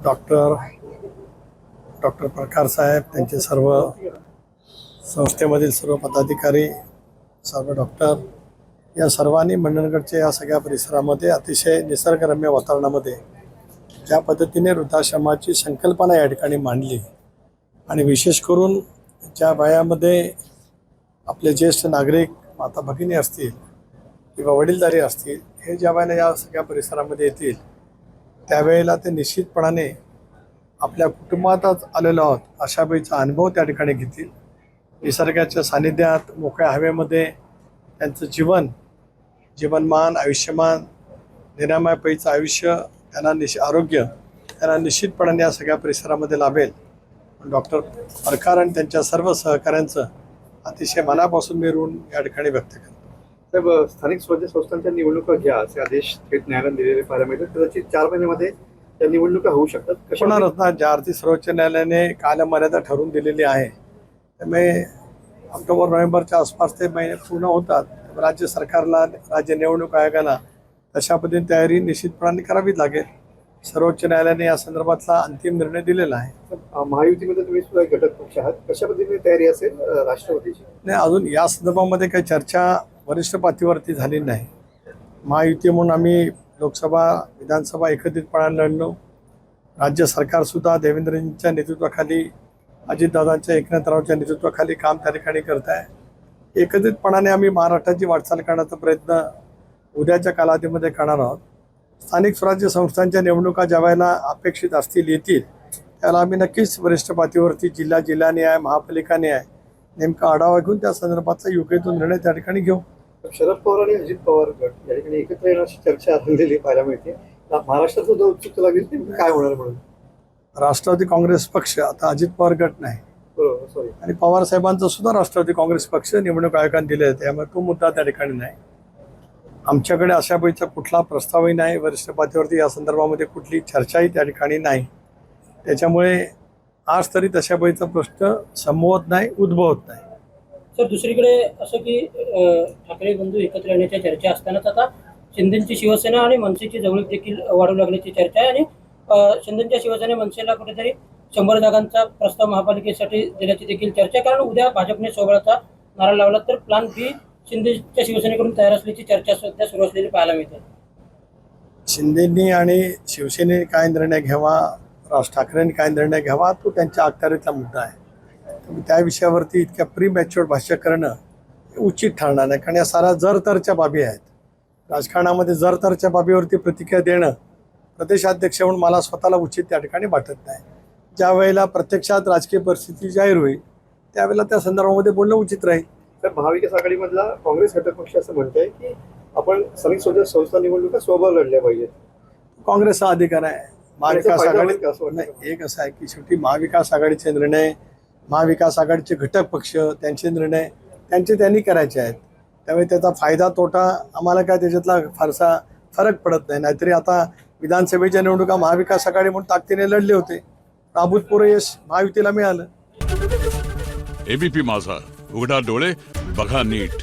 Doctor doctor प्रकार साहेब त्यांचे सर्व संस्थेमधील सर्व पदाधिकारी सर्व डॉक्टर या सर्वांनी मंडणगडच्या या सगळ्या परिसरामध्ये अतिशय निसर्गरम्य वातावरणामध्ये ज्या पद्धतीने वृद्धाश्रमाची संकल्पना या ठिकाणी मांडली आणि विशेष करून ज्या वयामध्ये आपले ज्येष्ठ नागरिक माता भगिनी असतील किंवा वडीलधारी असतील हे ज्या वेळेला या सगळ्या परिसरामध्ये येतील त्यावेळेला ते निश्चितपणाने आपल्या कुटुंबातच आलेलो आहोत अशा वेळीचा अनुभव त्या ठिकाणी घेतील. निसर्गाच्या सानिध्यात मोकळ्या हवेमध्ये त्यांचं जीवन जीवनमान आयुष्यमान निरामय पैचं आयुष्य त्यांना निश आरोग्य त्यांना निश्चितपणाने या सगळ्या परिसरामध्ये लाभेल. डॉक्टर परकार आणि त्यांच्या सर्व सहकाऱ्यांचं अतिशय मनापासून मी ऋण या ठिकाणी व्यक्त करतो. साहेब स्थानिक स्वराज्य संस्थांच्या निवडणुका घ्या असे आदेश थेट न्यायालयाने दिलेले पाहायला मिळतात कदाचित चार महिन्यामध्ये त्या निवडणुका होऊ शकतात. कशा होणारच ना. ज्या अर्थी सर्वोच्च न्यायालयाने कालमर्यादा ठरवून दिलेली आहे त्यामुळे ऑक्टोबर नोव्हेंबरच्या आसपास ते महिने पूर्ण होतात. राज्य सरकारला राज्य निवडणूक आयोगाला तशा पद्धतीने तयारी निश्चितपणाने करावीच लागेल. सर्वोच्च न्यायालयाने या संदर्भातला अंतिम निर्णय दिलेला आहे. महायुतीमध्ये तुम्ही सुद्धा घटक पक्ष आहात. कशा पद्धतीने तयारी असेल राष्ट्रवादीची नाही अजून या संदर्भामध्ये काही चर्चा वरिष्ठ पातळीवरती झाली नाही. महायुती म्हणून आम्ही लोकसभा विधानसभा एकत्रितपणाने लढलो. राज्य सरकारसुद्धा देवेंद्रजींच्या नेतृत्वाखाली अजितदादांच्या एकनाथरावच्या नेतृत्वाखाली काम त्या ठिकाणी करत आहे. एकत्रितपणाने आम्ही महाराष्ट्राची वाटचाल करण्याचा प्रयत्न उद्याच्या कालावधीमध्ये करणार आहोत. स्थानिक स्वराज्य संस्थांच्या निवडणुका ज्या वेळेला अपेक्षित असतील येतील त्याला आम्ही नक्कीच वरिष्ठ पातळीवरती जिल्हा जिल्ह्याने आहे महापालिकाने आहे नेमका आढावा घेऊन त्या संदर्भातला योग्य तो निर्णय त्या ठिकाणी घेऊ. शरद पवार आणि अजित पवार गट या ठिकाणी एकत्र येण्याची चर्चा रंगलेली पाहायला मिळते. महाराष्ट्रात सुद्धा उत्सुकता लागली नेमकं काय होणार म्हणून? राष्ट्रवादी काँग्रेस पक्ष आता अजित पवार गट नाही. बरोबर सॉरी आणि पवार साहेबांचा सुद्धा राष्ट्रवादी काँग्रेस पक्ष निवडणूक आयोगाने दिले आहे त्यामुळे तो मुद्दा त्या ठिकाणी नाही. आमच्याकडे अशा पैचा कुठला प्रस्तावही नाही. वरिष्ठ पातळीवरती या संदर्भामध्ये कुठली चर्चाही त्या ठिकाणी नाही. त्याच्यामुळे आज तरी तशा पैचा प्रश्न संभवत नाही उद्भवत नाही. तर दुसरीकडे असं की ठाकरे बंधू एकत्र येण्याच्या चर्चा असतानाच आता शिंदेची शिवसेना आणि मनसेची जवळीक देखील वाढू लागण्याची चर्चा आहे आणि शिंदेच्या शिवसेने मनसेला कुठेतरी शंभर जागांचा प्रस्ताव महापालिकेसाठी देण्याची देखील चर्चा कारण उद्या भाजपने सोबळाचा नारा लावला तर प्लान बी शिंदेच्या शिवसेनेकडून तयार असल्याची चर्चा सध्या सुरू असलेली पाहायला मिळते. शिंदेनी आणि शिवसेनेने काय निर्णय घ्यावा राज ठाकरेंनी काय निर्णय घ्यावा तो त्यांच्या अखत्यारीतला मुद्दा आहे. त्या विषयावरती इतक्या प्री मॅच्युअर भाष्य करणं हे उचित ठरणार नाही. कारण या साऱ्या जरतरच्या बाबी आहेत. राजकारणामध्ये जरतरच्या बाबीवरती प्रतिक्रिया देणं प्रदेशाध्यक्ष म्हणून मला स्वतःला उचित त्या ठिकाणी वाटत नाही. ज्या वेळेला प्रत्यक्षात राजकीय परिस्थिती जाहीर होईल त्यावेळेला त्या संदर्भामध्ये बोलणं उचित राहील. तर महाविकास आघाडीमधला काँग्रेस घटक पक्ष असं म्हणतंय की आपण स्थानिक स्वराज्य संस्था निवडणुका स्वबळ लढल्या पाहिजेत. काँग्रेसचा अधिकार आहे. महाविकास आघाडी एक असं आहे की शेवटी महाविकास आघाडीचे निर्णय महाविकास आघाडीचे घटक पक्ष त्यांचे निर्णय त्यांचे त्यांनी करायचे आहेत. त्यामुळे त्याचा फायदा तोटा आम्हाला काय त्याच्यातला फारसा फरक पडत नाही. नाहीतरी आता विधानसभेच्या निवडणुका महाविकास आघाडी म्हणून ताकदीने लढले होते. अभूतपूर्व यश महायुतीला मिळालं. एबीपी माझा उघडा डोळे बघा नीट.